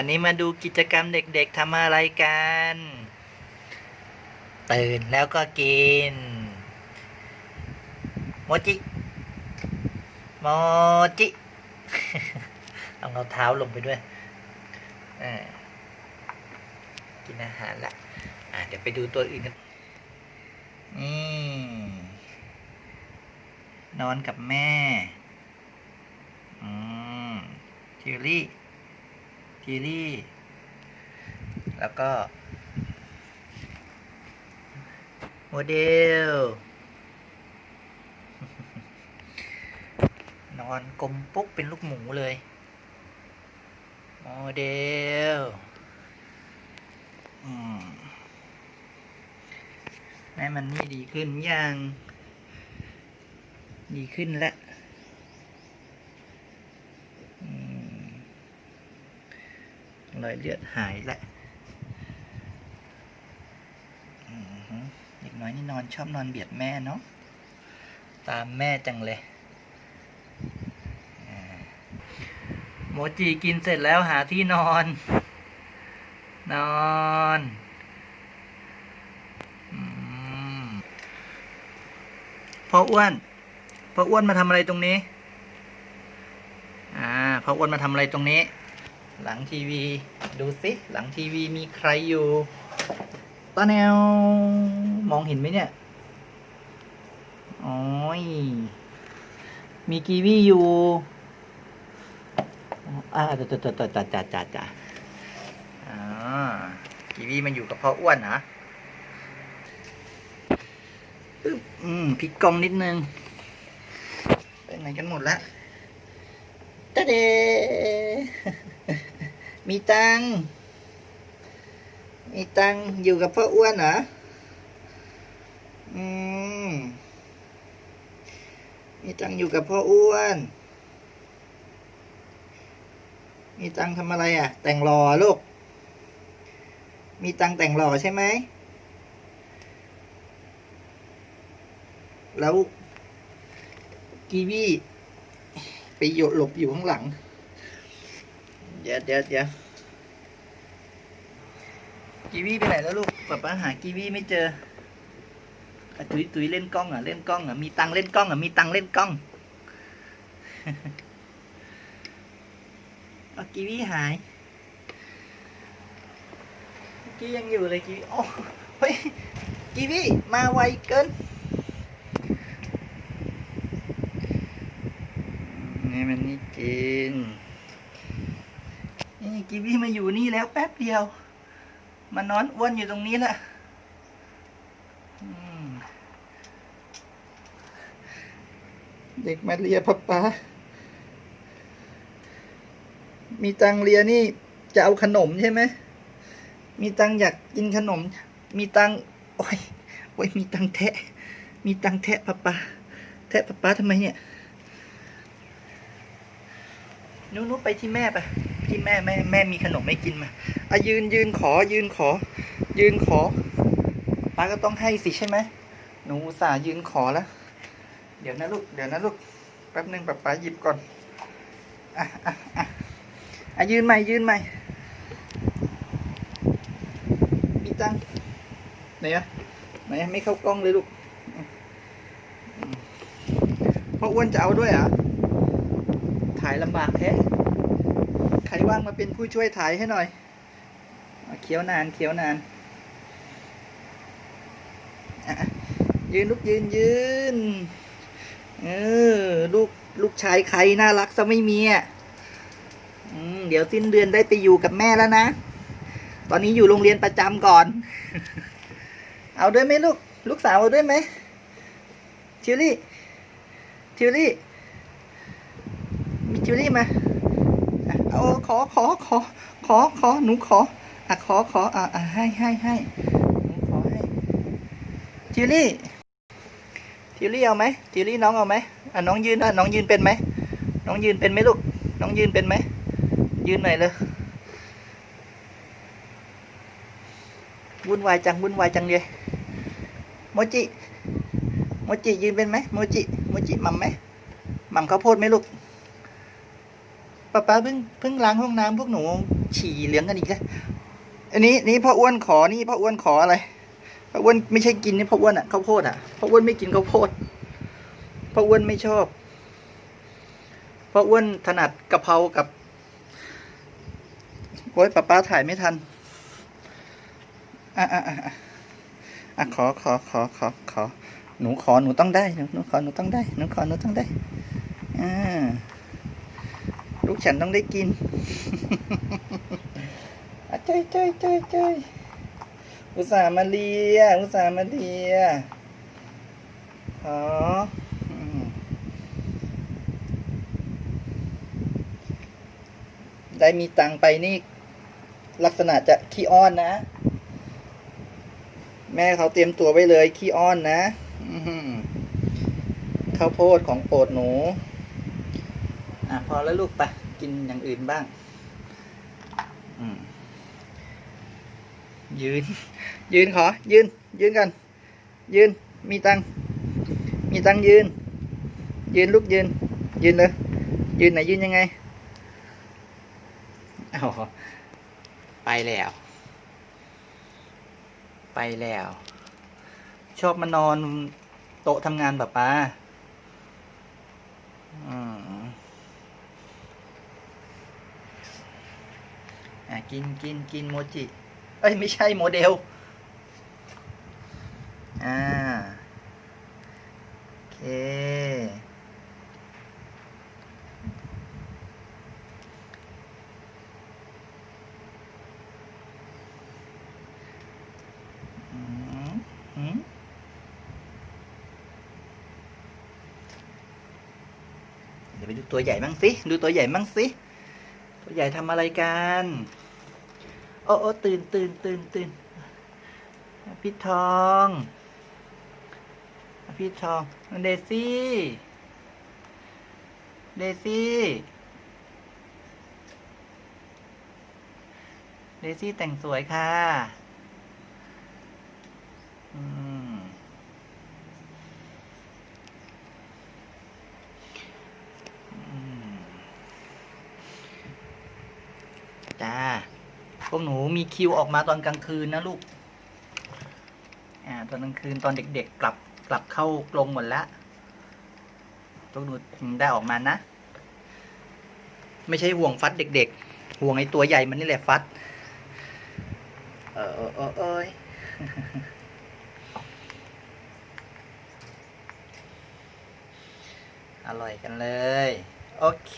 วันนี้มาดูกิจกรรมเด็กๆทำอะไรกัน ตื่นแล้วก็กิน โมจิ โมจิ เอาเอาเท้าลงไปด้วยกินอาหารละอ่าเดี๋ยวไปดูตัวอื่นกันนี่นอนกับแม่ อืมทิวลี่ ทิวลี่แล้วก็ โมเดล นอนกลมปุ๊กเป็นลูกหมูเลย โมเดลแม่มันนี่ดีขึ้นยัง ดีขึ้นแล้วอืม รอยเลือดหายแล้วอือหือเด็กน้อยนี่นอนชอบนอนเบียดแม่เนาะ ตามแม่จังเลยโมจิกินเสร็จแล้วหาที่นอน นอนอพ่ออ้วนพ่ออ้วนมาทำอะไรตรงนี้ อ่าพ่ออ้วนมาทำอะไรตรงนี้ หลังทีวี ดูสิหลังทีวีมีใครอยู่ตาแนว มองเห็นไหมเนี่ยโอ้ยมีกีวีอยู่อ่าจ้าจ้าจ้าจ้าจ้าจ้าจ้าอ่ากีวีมันอยู่กับพ่ออ้วนเหรออึ๊บอืมพลิกกล้องนิดนึงไปไหนกันหมดแล้วตาเด มีตัง มีตังอยู่กับพ่ออ้วนเหรอ อืม มีตังอยู่กับพ่ออ้วน มีตังทำอะไรอะ แต่งหล่อลูก มีตังแต่งหล่อใช่ไหม แล้วกีวีไปโยหลบอยู่ข้างหลัง ดี๋ยวเดี๋ยวเดี๋ยวกีวีไปไหนแล้วลูกป๊าป๊าหากีวีไม่เจอตุยตุยเล่นกล้องอะเล่นกล้องอะมีตังเล่นกล้องอะมีตังเล่นกล้องเอากีวีหายกียังอยู่เลยกีวีโอ้เฮ้ยกีวีมาไวเกินนี่มันนี่กิน นี่กีวีมาอยู่นี่แล้วแป๊บเดียว มานอนอ้วนอยู่ตรงนี้แหละเด็กมาเลียพับป้า มีตังเลียนี่จะเอาขนมใช่ไหม มีตังอยากกินขนม มีตังโอ้ยโอ้ยมีตังแทะ มีตังแทะป้าป้าแทะป้าป้าทำไมเนี่ย นู้นไปที่แม่ไปที่แม่แม่แม่มีขนมไม่กินมาอะยืนยืนขอยืนขอ ยืนขอป้าก็ต้องให้สิใช่ไหมหนูสายืนขอแล้วเดี๋ยวนะลูกเดี๋ยวนะลูกแป๊บหนึ่งป้าป้าหยิบก่อนอะอะอะอะยืนใหม่ยืนใหม่มีตังไหนอะไหนอะไม่เข้ากล้องเลยลูกพ่ออ้วนจะเอาด้วยอะายลำบากแท้ใครว่างมาเป็นผู้ช่วยถ่ายให้หน่อยเคี้ยวนานเคี้ยวนานยืนลูกยืนยืนเออลูกลูกชายใครน่ารักซะไม่มีอะเดี๋ยวสิ้นเดือนได้ไปอยู่กับแม่แล้วนะ ตอนนี้อยู่โรงเรียนประจำก่อน เอาด้วยไหมลูก ลูกสาวเอาด้วยไหมทิวลี่ทิวลี่ จิวลี่มาเอาขอขอขอขอขอหนูขออะขอขออะอะให้ให้ให้หนูขอให้จิวลี่จิวลี่เอาไหมจิวลี่น้องเอาไหมอะน้องยืนอะน้องยืนเป็นไหมน้องยืนเป็นไหมลูกน้องยืนเป็นไหมยืนหน่อยเลยวุ่นวายจังวุ่นวายจังเลยโมจิโมจิยืนเป็นไหมโมจิโมจิหมัมไหมหมัมข้าวโพดไหมลูก ป๊าป๊าเพิ่งเพิ่งล้างห้องน้ำพวกหนู ฉี่เหลืองกันอีกแล้วอันนี้นี่พ่ออ้วนขอนี่พ่ออ้วนขออะไรพ่ออ้วนไม่ใช่กินนี่พ่ออ้วนอะข้าวโพดอะพ่ออ้วนไม่กินข้าวโพดพ่ออ้วนไม่ชอบพ่ออ้วนถนัดกะเพรากับโอ้ยป้าป้าถ่ายไม่ทันอะอะอะอะขอขอขอขอขอหนูขอหนูต้องได้หนูขอหนูต้องได้หนูขอหนูต้องได้อ่า ลูกฉันต้องได้กินอะจ้อยจ้อยจ้อยจ้อยอุตส่าห์มาเลีย อุตส่าห์มาเลียขออืมได้มีตังไปนี่ ลักษณะจะขี้อ้อนนะ แม่เขาเตรียมตัวไว้เลยขี้อ้อนนะข้าวโพดของโปรดหนู อะพอแล้วลูกไปกินอย่างอื่นบ้าง อืมยืน ยืนขอ ยืน ยืนกัน ยืน มีตัง มีตังยืน ยืนลูกยืน ยืนเลย ยืนไหนยืนยังไงอ๋อไปแล้ว ไปแล้ว ชอบมานอนโต๊ะทำงานแบบป้าอืม อะ กินกินกินโมจิ เอ้ย ไม่ใช่โมเดล อ่า โอเค อืมอืมเดี๋ยวไปดูตัวใหญ่บ้างสิ ดูตัวใหญ่บ้างสิ ใหญ่ทำอะไรกัน โอ้โอตื่นตื่นตื่นตื่นพี่ทอง พี่ทองเดซี่เดซี่เดซี่แต่งสวยค่ะ อืม อืม จ้า พวกหนูมีคิวออกมาตอนกลางคืนนะลูก อ่า ตอนกลางคืนตอนเด็กๆ กลับกลับเข้ากรงหมดแล้วพวกหนูได้ออกมานะ ไม่ใช่ห่วงฟัดเด็กๆ ห่วงไอ้ตัวใหญ่มันนี่แหละฟัด เออเออเออเอยอร่อยกันเลย โอเค